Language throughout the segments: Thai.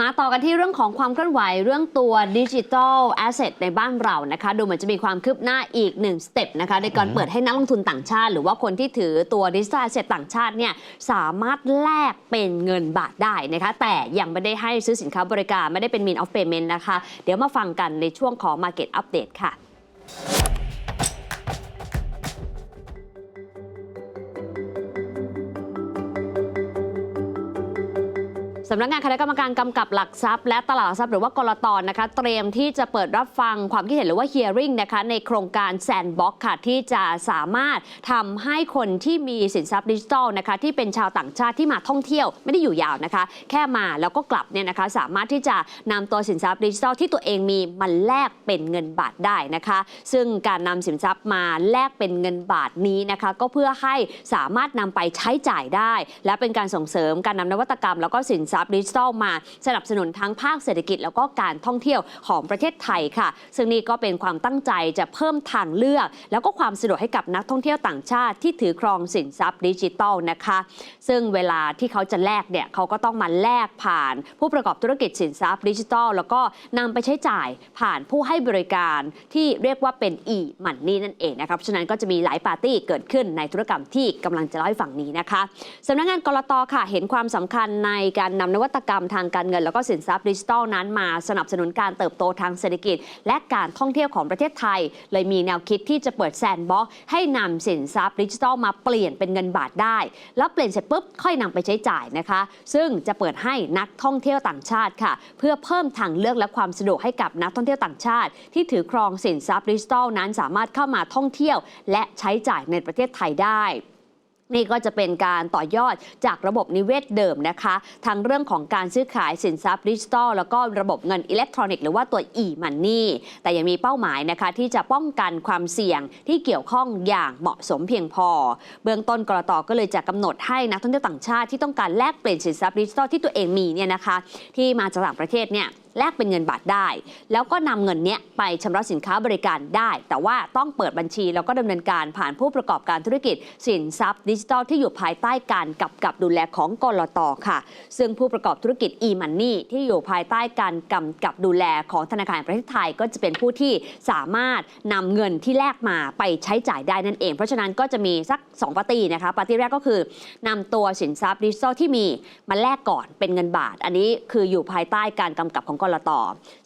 มาต่อกันที่เรื่องของความเคลื่อนไหวเรื่องตัวดิจิทัลแอสเซทในบ้านเรานะคะ ดูเหมือนจะมีความคืบหน้าอีกหนึ่งสเต็ปนะคะในการเปิดให้นักลงทุนต่างชาติ หรือว่าคนที่ถือตัวดิจิทัลแอสเซทต่างชาติเนี่ยสามารถแลกเป็นเงินบาทได้นะคะ แต่ยังไม่ได้ให้ซื้อสินค้าบริการไม่ได้เป็น mean of payment นะคะ เดี๋ยวมาฟังกันในช่วงของ Market Update ค่ะ สำนักงานคณะกรรมการกำกับหลักทรัพย์ และตลาดหลักทรัพย์หรือว่ากรตอนนะคะ เตรียมที่จะเปิดรับฟังความคิดเห็นหรือว่า hearing นะคะในโครงการ Sandbox ค่ะที่จะสามารถทำให้คนที่มีสินทรัพย์ดิจิทัลนะคะที่เป็นชาวต่างชาติที่มาท่องเที่ยวไม่ได้อยู่ยาวนะคะ แค่มาแล้วก็กลับเนี่ยนะคะสามารถที่จะนำตัวสินทรัพย์ดิจิทัลที่ตัวเองมีมันแลกเป็นเงินบาทได้นะคะ ซึ่งการนำสินทรัพย์มาแลกเป็นเงินบาทนี้นะคะก็เพื่อให้สามารถนำไปใช้จ่ายได้ และเป็นการส่งเสริมการนำนวัตกรรมแล้วก็สินทรัพย์ดิจิทัลมา สนับสนุนทั้งภาคเศรษฐกิจแล้วก็การท่องเที่ยวของประเทศไทยค่ะ ซึ่งนี่ก็เป็นความตั้งใจจะเพิ่มทางเลือก แล้วก็ความสะดวกให้กับนักท่องเที่ยวต่างชาติที่ถือครองสินทรัพย์ดิจิทัลนะคะ ซึ่งเวลาที่เขาจะแลกเนี่ยเขาก็ต้องมาแลกผ่าน ผู้ประกอบธุรกิจสินทรัพย์ดิจิทัลแล้วก็นำไปใช้จ่ายผ่านผู้ให้บริการที่เรียกว่าเป็น e มันนี่นั่นเองนะครับฉะนั้นก็จะมีหลายปาร์ตี้เกิดขึ้นในธุรกรรมที่กำลังจะเล่าให้ฟังนี้นะคะสำนักงานกรตค่ะเห็นความสำคัญในการนำนวัตกรรมทางการเงิน แล้วก็สินทรัพย์ดิจิทัลนั้นมาสนับสนุนการเติบโตทางเศรษฐกิจ และการท่องเที่ยวของประเทศไทย เลยมีแนวคิดที่จะเปิดแซนด์บ็อกซ์ให้นำสินทรัพย์ดิจิทัลมาเปลี่ยนเป็นเงินบาทได้ แล้วเปลี่ยนเสร็จปุ๊บค่อยนำไปใช้จ่ายนะคะ ซึ่งจะเปิดให้นักท่องเที่ยวต่างชาติค่ะ เพื่อเพิ่มทางเลือกและความสะดวกให้กับนักท่องเที่ยวต่างชาติ ที่ถือครองสินทรัพย์ดิจิทัลนั้นสามารถเข้ามาท่องเที่ยว และใช้จ่ายในประเทศไทยได้ นี่ก็จะเป็นการต่อยอดจากระบบนิเวศเดิมนะคะ ทั้งเรื่องของการซื้อขายสินทรัพย์ดิจิทัลแล้วก็ระบบเงินอิเล็กทรอนิกส์หรือว่าตัว e-money แต่ยังมีเป้าหมายนะคะ ที่จะป้องกันความเสี่ยงที่เกี่ยวข้องอย่างเหมาะสมเพียงพอ เบื้องต้นกรตก็เลยจะกำหนดให้นักท่องเที่ยวต่างชาติที่ต้องการแลกเปลี่ยนสินทรัพย์ดิจิทัลที่ตัวเองมีเนี่ยนะคะ ที่มาจากต่างประเทศเนี่ย แลกเป็นเงินบาทได้ แล้วก็นำเงินเนี้ยไปชำระสินค้าบริการได้ แต่ว่าต้องเปิดบัญชี แล้วก็ดำเนินการผ่านผู้ประกอบการธุรกิจ สินทรัพย์ดิจิทัลที่อยู่ภายใต้การกำกับดูแลของกลตค่ะ ซึ่งผู้ประกอบธุรกิจ e-money ที่อยู่ภายใต้การกำกับดูแลของธนาคารแห่งประเทศไทยก็จะเป็นผู้ที่สามารถนำเงินที่แลกมาไปใช้จ่ายได้นั่นเอง เพราะฉะนั้นก็จะมีสัก2ปาร์ตี้นะคะปาร์ตี้แรกก็คือนำตัวสินทรัพย์ดิจิทัลที่มีมาแลกก่อนเป็นเงินบาท อันนี้คืออยู่ภายใต้การกำกับของกลต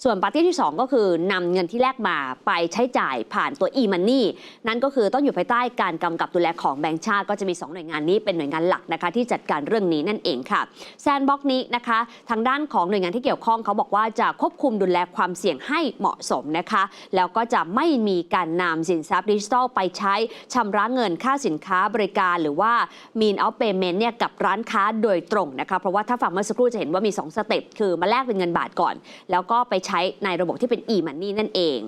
ส่วนปาร์ตี้ที่ 2 ก็คือนำเงินที่แลกมาไปใช้จ่ายผ่านตัว e-money นั่นก็คือต้องอยู่ภายใต้การกำกับดูแลของแบงก์ชาติก็จะมี 2 หน่วยงานนี้เป็นหน่วยงานหลักนะคะที่จัดการเรื่องนี้นั่นเองค่ะแซนบ็อกนี้นะคะทางด้านของหน่วยงานที่เกี่ยวข้องเขาบอกว่าจะควบคุมดูแลความเสี่ยงให้เหมาะสมนะคะแล้วก็จะไม่มีการนำสินทรัพย์ดิจิทัลไปใช้ชำระเงินค่าสินค้าบริการหรือว่า mean of payment เนี่ยกับร้านค้าโดยตรงนะคะเพราะว่าถ้าฟังเมื่อสักครู่จะเห็นว่ามี 2 สเต็ปคือมาแลกเป็นเงินบาทก่อนแล้วก็ไปใช้ในระบบที่เป็น e-money นั่นเอง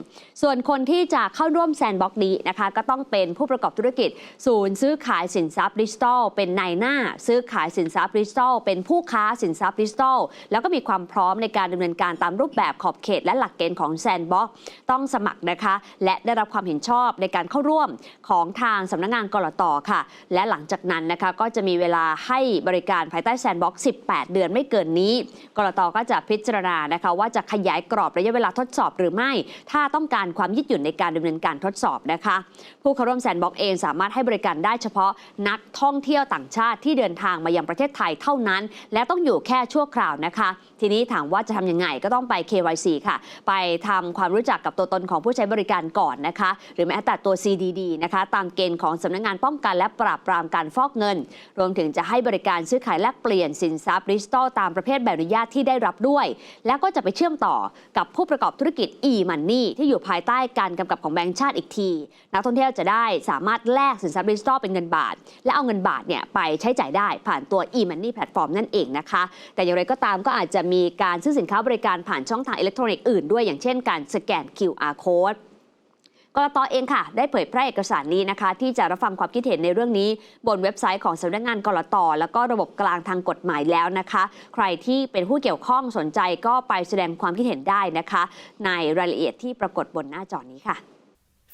ส่วนคนที่จะเข้าร่วมแซนบ็อกนี้นะคะก็ต้องเป็นผู้ประกอบธุรกิจ ศูนย์ซื้อขายสินทรัพย์ดิจิทัล เป็นนายหน้า ซื้อขายสินทรัพย์ดิจิทัล เป็นผู้ค้าสินทรัพย์ดิจิทัล แล้วก็มีความพร้อมในการดำเนินการตามรูปแบบขอบเขต และหลักเกณฑ์ของแซนบ็อกต้องสมัครนะคะ และได้รับความเห็นชอบในการเข้าร่วมของทางสำนักงานกรตค่ะ และหลังจากนั้นนะคะก็จะมีเวลาให้บริการภายใต้แซนบ็อก18 เดือนไม่เกินนี้กรตก็จะพิจารณานะคะว่าจะขยายกรอบระยะเวลาทดสอบหรือไม่ ถ้าต้องการความยืดหยุ่นในการดำเนินการทดสอบนะคะ ผู้เข้าร่วมแซนบ็อกเองสามารถให้บริการได้เฉพาะนักท่องเที่ยวต่างชาติที่เดินทางมายังประเทศไทยเท่านั้น และต้องอยู่แค่ชั่วคราวนะคะ ทีนี้ถามว่าจะทำยังไงก็ต้องไป KYC ค่ะ ไปทำความรู้จักกับตัวตนของผู้ใช้บริการก่อนนะคะ หรือแม้แต่ตัว CDD นะคะ ตามเกณฑ์ของสำนักงานป้องกันและปราบปรามการฟอกเงิน รวมถึงจะให้บริการซื้อขายแลกเปลี่ยนสินทรัพย์ดิจิทัลตามประเภทใบอนุญาตที่ได้รับด้วย แล้วก็จะไปเชื่อมต่อกับผู้ประกอบธุรกิจ e-money ที่อยู่ภายใต้การกำกับของแบงก์ชาติอีกที นักท่องเที่ยวจะได้สามารถแลกสินทรัพย์ดิจิทัลเป็นเงินบาท และเอาเงินบาทเนี่ยไปใช้จ่ายได้ผ่านตัว e-money แพลตฟอร์มนั่นเองนะคะ แต่อย่างไรก็ตามก็อาจจะมีการซื้อสินค้าบริการผ่านช่องทางอิเล็กทรอนิกส์อื่นด้วยอย่างเช่นการสแกน QR code กรตอเองค่ะ ได้เผยแพร่เอกสารนี้นะคะ ที่จะรับฟังความคิดเห็นในเรื่องนี้ บนเว็บไซต์ของสำนักงานกรตแล้วก็ระบบกลางทางกฎหมายแล้วนะคะ ใครที่เป็นผู้เกี่ยวข้องสนใจก็ไปแสดงความคิดเห็นได้นะคะ ในรายละเอียดที่ปรากฏบนหน้าจอนี้ค่ะ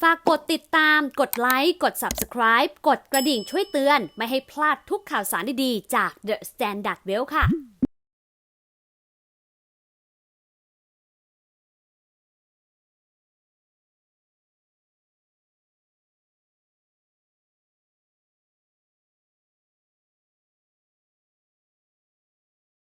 ฝากกดติดตาม กดไลค์ กด Subscribe กดกระดิ่งช่วยเตือน ไม่ให้พลาดทุกข่าวสารดีๆจาก The Standard Well ค่ะ